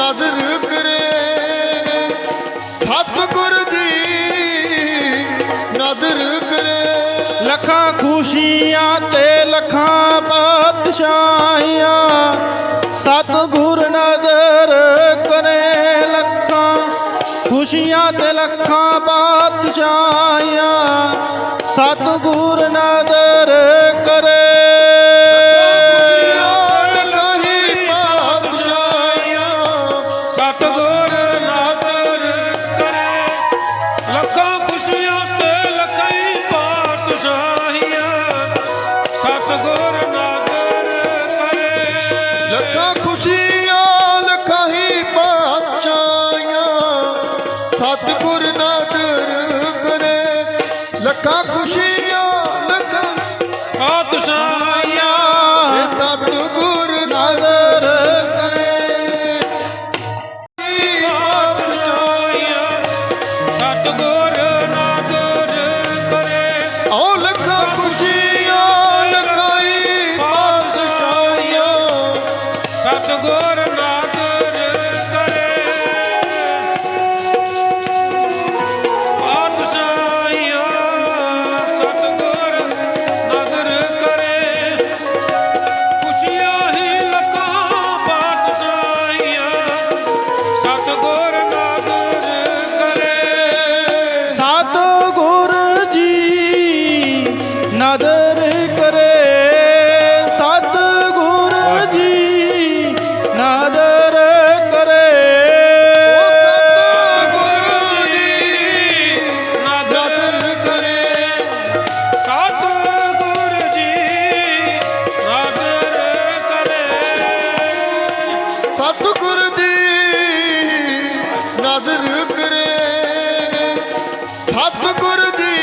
ਨਜ਼ਰ ਕਰੇ। ਸਤਿਗੁਰ ਦੀ ਨਜ਼ਰ ਕਰੇ। ਲੱਖਾਂ ਖੁਸ਼ੀਆਂ ਤੇ ਲੱਖਾਂ ਬਾਦਸ਼ਾਹੀਆਂ, ਸਤਿਗੁਰ ਨਦਰ ਕਰੇ। ਲੱਖਾਂ ਖੁਸ਼ੀਆਂ ਤੇ ਲੱਖਾਂ ਬਾਦਸ਼ਾਹੀਆਂ, ਸਤਿਗੁਰ ਨਦਰ ਸਤਿਗੁਰ ਨਾਦਰ ਕਰੇ। ਲੱਖਾਂ ਖੁਸ਼ੀਆਂ ਲੱਖਾਂ ਸਤਿਗੁਰ ਨਜ਼ਰ ਕਰੇ। ਸਤਿਗੁਰ ਦੀ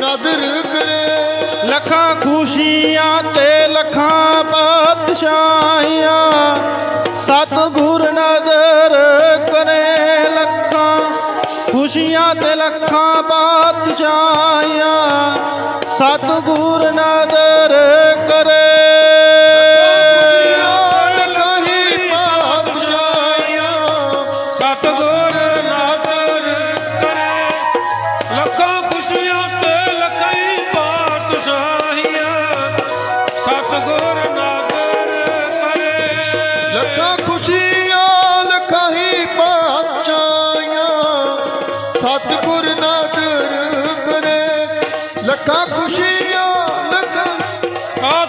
ਨਜ਼ਰ ਕਰੇ। ਲੱਖਾਂ ਖੁਸ਼ੀਆਂ ਤੇ ਲੱਖਾਂ ਬਾਦਸ਼ਾਹੀਆਂ ਸਤਿਗੁਰ ਨਦਰ ਕਰੇ ਲੱਖਾਂ ਖੁਸ਼ੀਆਂ ਤੇ ਲੱਖਾਂ ਬਾਦਸ਼ਾਹੀਆਂ ਸਤਿਗੁਰ ਸਤਿਗੁਰ ਨਾਦਰ ਕਰੇ ਲੱਖਾਂ ਖੁਸ਼ੀਆਂ ਲੱਖਾਂ ਆ